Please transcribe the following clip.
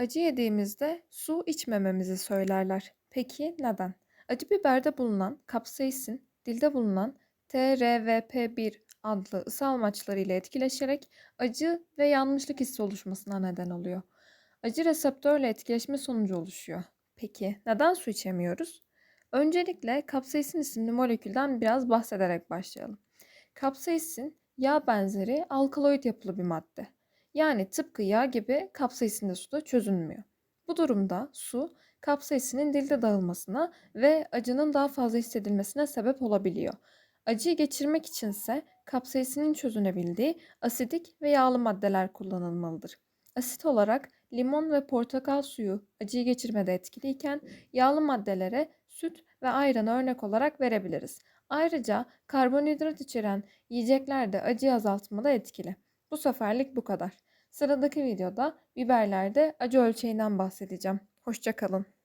Acı yediğimizde su içmememizi söylerler. Peki neden? Acı biberde bulunan kapsaisin, dilde bulunan TRVP1 adlı ısı almaçları ile etkileşerek acı ve yanmışlık hissi oluşmasına neden oluyor. Acı reseptörle etkileşme sonucu oluşuyor. Peki neden su içemiyoruz? Öncelikle kapsaisin isimli molekülden biraz bahsederek başlayalım. Kapsaisin yağ benzeri alkaloid yapılı bir madde. Yani tıpkı yağ gibi kapsaisin de suda çözünmüyor. Bu durumda su kapsaisinin dilde dağılmasına ve acının daha fazla hissedilmesine sebep olabiliyor. Acıyı geçirmek içinse kapsaisinin çözünebildiği asidik ve yağlı maddeler kullanılmalıdır. Asit olarak limon ve portakal suyu acıyı geçirmede etkiliyken yağlı maddelere süt ve ayran örnek olarak verebiliriz. Ayrıca karbonhidrat içeren yiyecekler de acıyı azaltmada etkili. Bu seferlik bu kadar. Sıradaki videoda biberlerde acı ölçeğinden bahsedeceğim. Hoşçakalın.